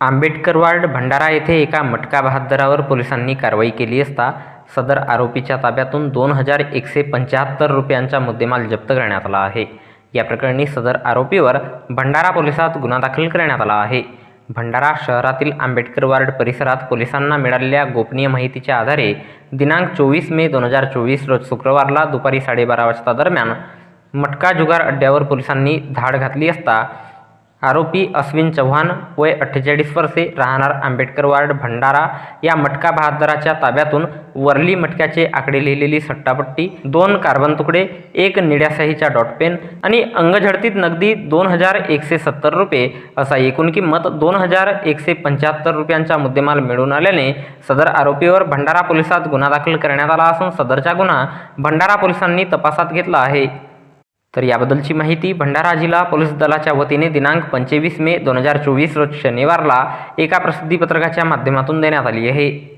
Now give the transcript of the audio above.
Ambedkar ward Bhandara येथे एका मटका बहादरावर पोलिसांनी कारवाई केली असता सदर आरोपीच्या ताब्यातून दोन हजार एकशे पंच्याहत्तर रुपयांचा मुद्देमाल जप्त करण्यात आला आहे. या प्रकरणी सदर आरोपीवर भंडारा पोलिसात गुन्हा दाखल करण्यात आला आहे. भंडारा शहरातील आंबेडकर वार्ड परिसरात पोलिसांना मिळालेल्या गोपनीय माहितीच्या आधारे दिनांक चोवीस मे दोन हजार चोवीस रोज शुक्रवारला दुपारी साडेबारा वाजता दरम्यान मटका जुगार अड्ड्यावर पोलिसांनी धाड घातली असता आरोपी अश्विन चव्हाण वय अठ्ठेचाळीस वर्षे राहणार आंबेडकर वार्ड भंडारा या मटका बहादराच्या ताब्यातून वरली मटक्याचे आकडे लिहिलेली सट्टापट्टी दोन कार्बन तुकडे एक निळ्या डॉटपेन डॉट पेन आणि अंगझडतीत नगदी दोन हजार एकशे सत्तर रुपये असा एकूण किंमत दोन हजार एकशे पंच्याहत्तर रुपयांचा मुद्देमाल मिळून आल्याने सदर आरोपीवर भंडारा पोलिसात गुन्हा दाखल करण्यात आला असून सदरचा गुन्हा भंडारा पोलिसांनी तपासात घेतला आहे. तर याबद्दलची माहिती भंडारा जिल्हा पोलीस दलाच्या वतीने दिनांक पंचवीस मे दोन हजार चोवीस रोज शनिवारला एका प्रसिद्धीपत्रकाच्या माध्यमातून देण्यात आली आहे.